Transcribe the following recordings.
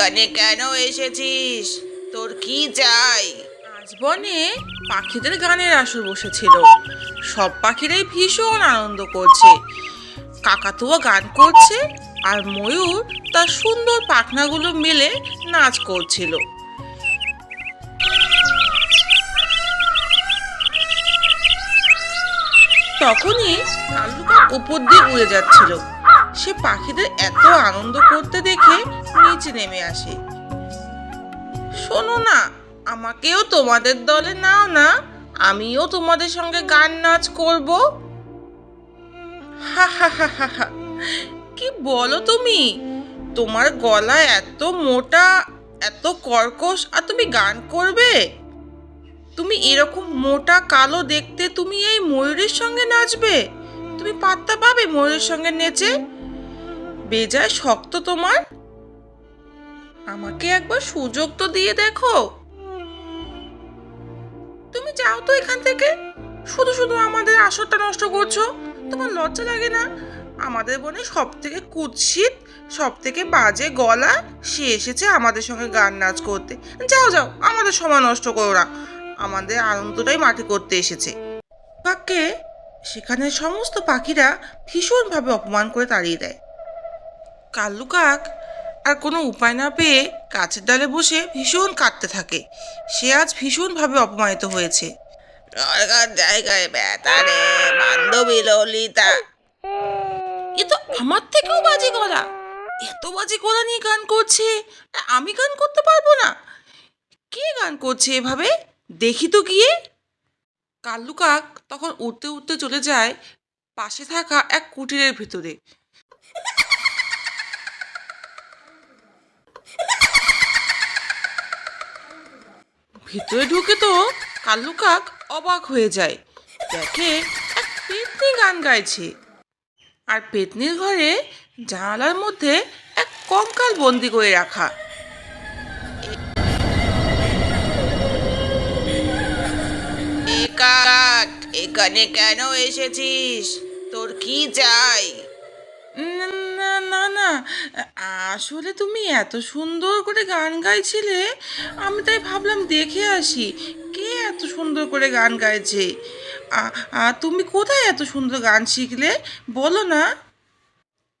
এখানে কেন এসেছিস? তোর কি চাই? আজ বনে পাখিদের গানের আসর বসেছিল। সব পাখিরাই ভীষণ আনন্দ করছে। কাকাতুয়া গান করছে আর ময়ূর তার সুন্দর পাখনাগুলো মেলে নাচ করছিল। তখনই কালুকা উপর দিয়ে উড়ে যাচ্ছিল। সে পাখিদের এত আনন্দ করতে দেখে নিচে নেমে আসে। শোনো না, আমাকেও তোমাদের দলে নাও না, আমিও তোমাদের সঙ্গে গান নাচ করব। হা হা হা হা হা, কি বলো তুমি? তোমার গলা এত মোটা, এত কর্কশ, আর তুমি গান করবে? তুমি এরকম মোটা কালো দেখতে তুমি এই ময়ূরের সঙ্গে নাচবে? তুমি পাত্তা পাবে ময়ূরের সঙ্গে নেচে? বেজায় শক্ত তোমার? আমাকে একবার সুযোগ তো দিয়ে দেখো। তুমি যাও তো এখান থেকে। শুধু শুধু আমাদের আসরটা নষ্ট করছ। তোমার লজ্জা লাগে না? আমাদের বনে সব থেকে কুৎসিত সব থেকে বাজে গলা, সে এসেছে আমাদের সঙ্গে গান নাচ করতে। যাও যাও, আমাদের সময় নষ্ট করো না। আমাদের আনন্দটাই মাটি করতে এসেছে। কাককে সেখানে সমস্ত পাখিরা ভীষণভাবে অপমান করে তাড়িয়ে দেয়। কাল্লু কাক আর কোনো উপায় না পেয়ে গাছের ডালে বসে ভীষণ কাঁদতে থাকে। সে আজ ভীষণভাবে অপমানিত হয়েছে। দরকার জায়গায় ব্যথা রে বান্ধবী ললিতা। এ তো আমার থেকেও বাজে গলা। এত বাজে গলা নিয়ে গান করছে আর আমি গান করতে পারব না? কে গান করছে এভাবে? দেখি তো গিয়ে। কাল্লু কাক তখন উঠতে উঠতে চলে যায় পাশে থাকা এক কুটিরের ভিতরে। ভিতরে ঢুকে তো কালু কাক অবাক হয়ে যায়। দেখে এক পেতনি গান গাইছে। আর পেতনির ঘরে জানালার মধ্যে এক কঙ্কাল বন্দি করে রাখা। এখানে কেন এসেছিস? তোর কি চাই? আসলে তুমি এত সুন্দর করে গান গাইছিলে আমি তাই ভাবলাম দেখে আসি। কে এত সুন্দর করে গান গাইছে? তুমি কোথায় এত সুন্দর গান শিখলে? বলো না।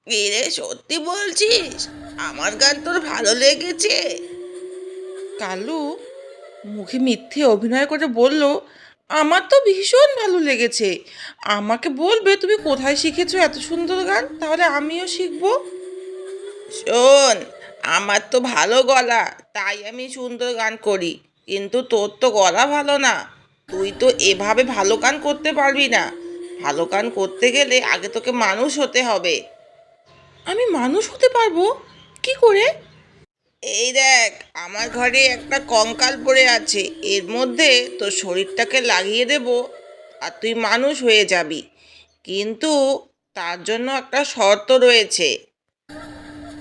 কি রে সত্যি বলছিস? আমার গান তোর ভালো লেগেছে। কালু মুখে মিথ্যে অভিনয় করে বলল আমার তো ভীষণ ভালো লেগেছে। আমাকে বলবে তুমি কোথায় শিখেছো এত সুন্দর গান? তাহলে আমিও শিখব। শোন আমার তো ভালো গলা তাই আমি সুন্দর গান করি কিন্তু তোর তো গলা ভালো না। তুই তো এভাবে ভালো গান করতে পারবি না। ভালো গান করতে গেলে আগে তোকে মানুষ হতে হবে। আমি মানুষ হতে পারব? কি করে? এই দেখ আমার ঘরে একটা কঙ্কাল পড়ে আছে এর মধ্যে তোর শরীরটাকে লাগিয়ে দেব আর তুই মানুষ হয়ে যাবি। কিন্তু তার জন্য একটা শর্ত রয়েছে।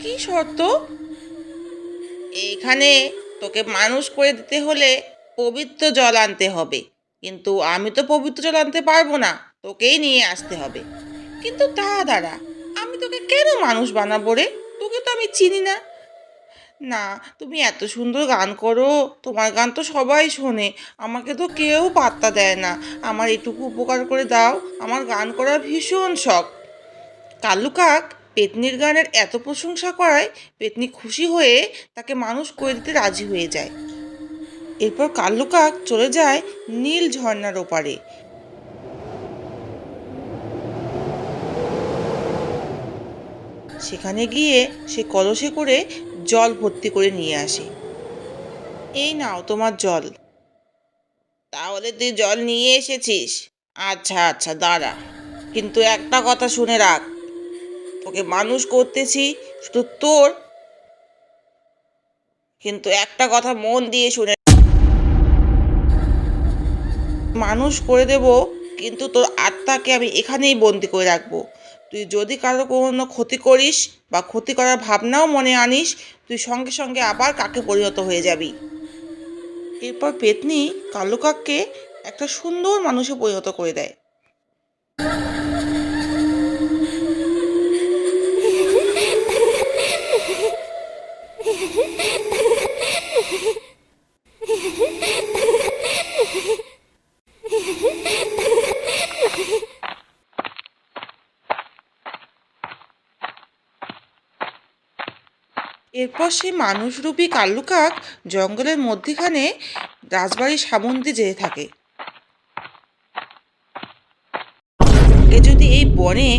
কি শর্ত? এইখানে তোকে মানুষ করে দিতে হলে পবিত্র জল আনতে হবে। কিন্তু আমি তো পবিত্র জল আনতে পারব না, তোকেই নিয়ে আসতে হবে। কিন্তু তা দাঁড়া আমি তোকে কেন মানুষ বানাবো রে? তোকে তো আমি চিনি না। না, তুমি এত সুন্দর গান করো, তোমার গান তো সবাই শোনে। আমাকে তো কেউ পাত্তা দেয় না। আমার এটুকু উপকার করে দাও, আমার গান করার ভীষণ শখ। কাল্লু কাক পেতনির গানের এত প্রশংসা করায় পেতনি খুশি হয়ে তাকে মানুষ করে দিতে রাজি হয়ে যায়। এরপর কাক চলে যায় নীল ঝর্ণার ওপারে। সেখানে গিয়ে সে কলসে করে জল ভর্তি করে নিয়ে আসে। এই নাও তোমার জল। তাহলে তুই জল নিয়ে এসেছিস। আচ্ছা আচ্ছা দাঁড়া। কিন্তু একটা কথা শুনে রাখ। তোকে মানুষ করতেছি, শুধু তোর। কিন্তু একটা কথা মন দিয়ে শুনে মানুষ করে দেব, কিন্তু তোর আত্মাকে আমি এখানেই বন্দি করে রাখব। তুই যদি কারও কোনো ক্ষতি করিস বা ক্ষতি করার ভাবনাও মনে আনিস, তুই সঙ্গে সঙ্গে আবার কাকে পরিণত হয়ে যাবি? এরপর পেতনি কালো কাককে একটা সুন্দর মানুষে পরিণত করে দেয়। এরপর সেই মানুষরূপী কাল্লুকাক জঙ্গলের মধ্যিখানে রাজবাড়ির সামন যেয়ে থাকে। বনে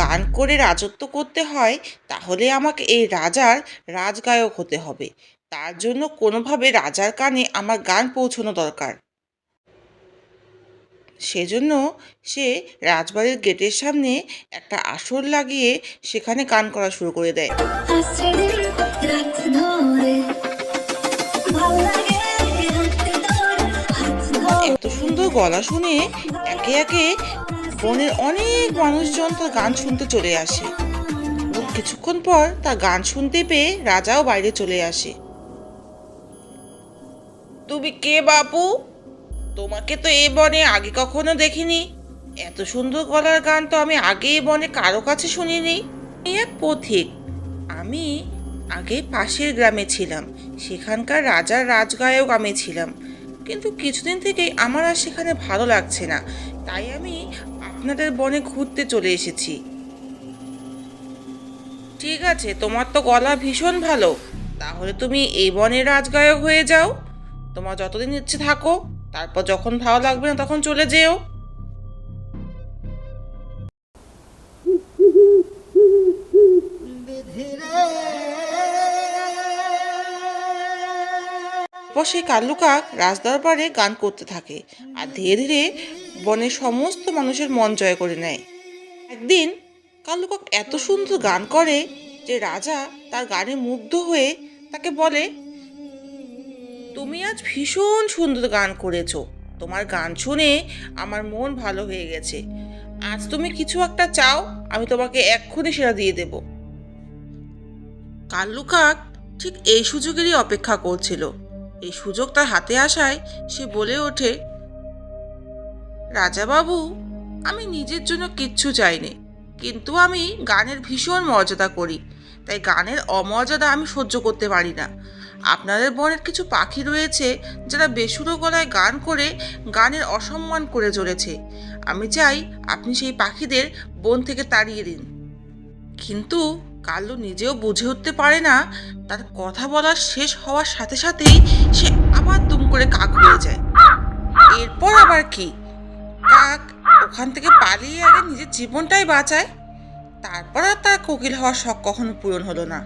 গান করে রাজত্ব করতে হয় তাহলে আমাকে এই রাজার রাজগায়ক হতে হবে। তার জন্য কোনোভাবে রাজার কানে আমার গান পৌঁছানো দরকার। সেজন্য সে রাজবাড়ির গেটের সামনে একটা আসর লাগিয়ে সেখানে গান করা শুরু করে দেয়। এত সুন্দর গলা শুনে একে একে বনের অনেক মানুষজন তার গান শুনতে চলে আসে। এবং কিছুক্ষণ পর তার গান শুনতে পেয়ে রাজাও বাইরে চলে আসে। তুমি কে বাপু? তোমাকে তো এ বনে আগে কখনো দেখিনি। এত সুন্দর গলার গান তো আমি আগে এ বনে কারও কাছে শুনিনি। এক পথিক। আমি আগে পাশের গ্রামে ছিলাম। সেখানকার রাজার রাজগায়ক আমি ছিলাম। কিন্তু কিছুদিন থেকেই আমার আর সেখানে ভালো লাগছে না। তাই আমি আপনাদের বনে ঘুরতে চলে এসেছি। ঠিক আছে, তোমার তো গলা ভীষণ ভালো। তাহলে তুমি এই বনের রাজগায়ক হয়ে যাও। তোমার যতদিন ইচ্ছে থাকো, তারপর যখন ভালো লাগবে না তখন চলে যেও। সেই কাল্লু রাজদরবারে গান করতে থাকে। আর ধীরে ধীরে বনের সমস্ত মানুষের মন জয় করে নেয়। একদিন কাল্লু কাক এত সুন্দর গান করে যে রাজা তার গানে মুগ্ধ হয়ে তাকে বলে, তুমি আজ ভীষণ সুন্দর গান করেছ। তোমার গান শুনে আমার মন ভালো হয়ে গেছে। আজ তুমি কিছু একটা চাও, আমি তোমাকে এক্ষুনি সেটা দিয়ে দেব। কাল্লু কাক ঠিক এই সুযোগেরই অপেক্ষা করছিল। এই সুযোগ তার হাতে আসায় সে বলে ওঠে রাজাবাবু, আমি নিজের জন্য কিচ্ছু চাইনি, কিন্তু আমি গানের ভীষণ মর্যাদা করি, তাই গানের অমর্যাদা আমি সহ্য করতে পারি না। আপনাদের বনের কিছু পাখি রয়েছে যারা বেসুরো গলায় গান করে গানের অসম্মান করে চলেছে। আমি চাই আপনি সেই পাখিদের বন থেকে তাড়িয়ে দিন। কিন্তু কাল্লু নিজেও বুঝে উঠতে পারে না, তার কথা বলার শেষ হওয়ার সাথে সাথেই সে আবার দুম করে কাক হয়ে যায়। এরপর আবার কি? কাক ওখান থেকে পালিয়ে আগে নিজের জীবনটাই বাঁচায়। তারপর আর তার কোকিল হওয়ার শখ কখনো পূরণ হলো না।